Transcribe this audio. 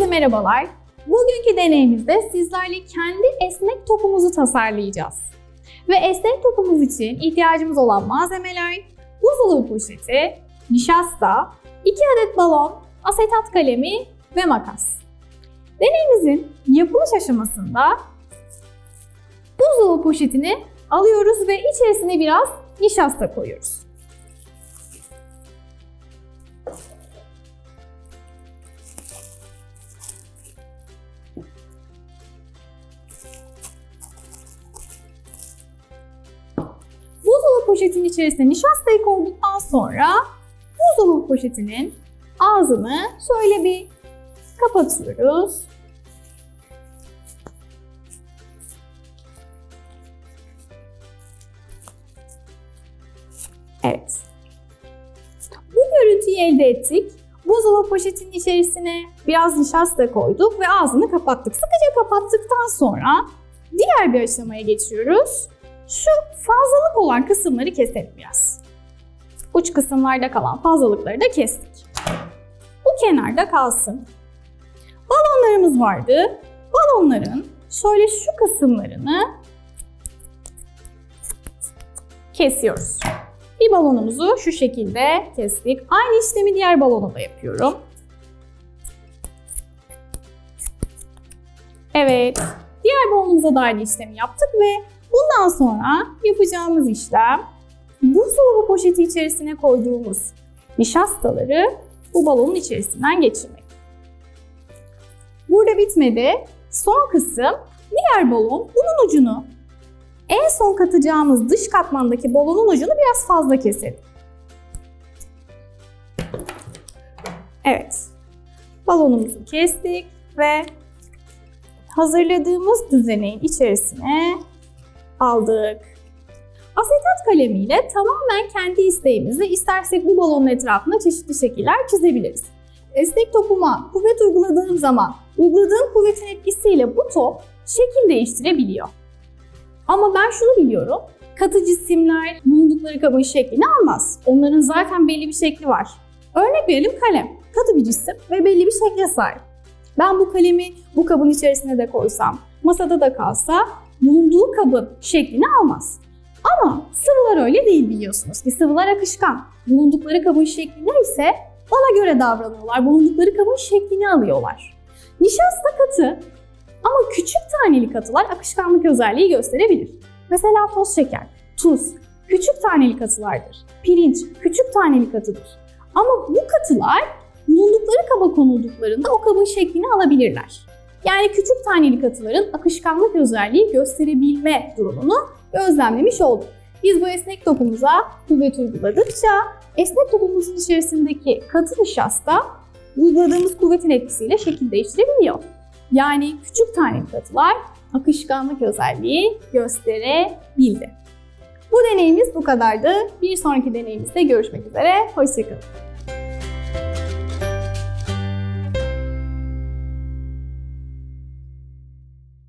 Herkese merhabalar. Bugünkü deneyimizde sizlerle kendi esnek topumuzu tasarlayacağız. Ve esnek topumuz için ihtiyacımız olan malzemeler buzdolabı poşeti, nişasta, 2 adet balon, asetat kalemi ve makas. Deneyimizin yapılış aşamasında buzdolabı poşetini alıyoruz ve içerisine biraz nişasta koyuyoruz. Poşetinin içerisine nişastayı koyduktan sonra buzdolabı poşetinin ağzını şöyle bir kapatıyoruz. Evet. Bu görüntüyü elde ettik. Buzdolabı poşetinin içerisine biraz nişasta koyduk ve ağzını kapattık. Sıkıca kapattıktan sonra diğer bir aşamaya geçiyoruz. Şu fazlalık olan kısımları keselim biraz. Uç kısımlarda kalan fazlalıkları da kestik. Bu kenarda kalsın. Balonlarımız vardı. Balonların şöyle şu kısımlarını kesiyoruz. Bir balonumuzu şu şekilde kestik. Aynı işlemi diğer balona da yapıyorum. Evet, diğer balonumuza da aynı işlemi yaptık ve bundan sonra yapacağımız işlem buzdolabı poşeti içerisine koyduğumuz nişastaları bu balonun içerisinden geçirmek. Burada bitmedi. Son kısım diğer balon bunun ucunu en son katacağımız dış katmandaki balonun ucunu biraz fazla keselim. Evet. Balonumuzu kestik ve hazırladığımız düzeneğin içerisine aldık. Asetat kalemiyle tamamen kendi isteğimizle istersek bu balonun etrafına çeşitli şekiller çizebiliriz. Esnek topuma kuvvet uyguladığım zaman uyguladığım kuvvetin etkisiyle bu top şekil değiştirebiliyor. Ama ben şunu biliyorum. Katı cisimler bulundukları kabın şeklini almaz. Onların zaten belli bir şekli var. Örnek verelim kalem. Katı bir cisim ve belli bir şekle sahip. Ben bu kalemi bu kabın içerisine de koysam, masada da kalsa bulunduğu kabın şeklini almaz. Ama sıvılar öyle değil biliyorsunuz ki sıvılar akışkan. Bulundukları kabın şeklini ise ona göre davranıyorlar. Bulundukları kabın şeklini alıyorlar. Nişasta katı ama küçük taneli katılar akışkanlık özelliği gösterebilir. Mesela toz şeker, tuz küçük taneli katılardır. Pirinç küçük taneli katıdır. Ama bu katılar bulundukları kaba konulduklarında o kabın şeklini alabilirler. Yani küçük taneli katıların akışkanlık özelliği gösterebilme durumunu gözlemlemiş olduk. Biz bu esnek topumuza kuvvet uyguladıkça esnek topumuzun içerisindeki katı nişasta uyguladığımız kuvvetin etkisiyle şekil değiştirebiliyor. Yani küçük taneli katılar akışkanlık özelliği gösterebildi. Bu deneyimiz bu kadardı. Bir sonraki deneyimizde görüşmek üzere. Hoşçakalın.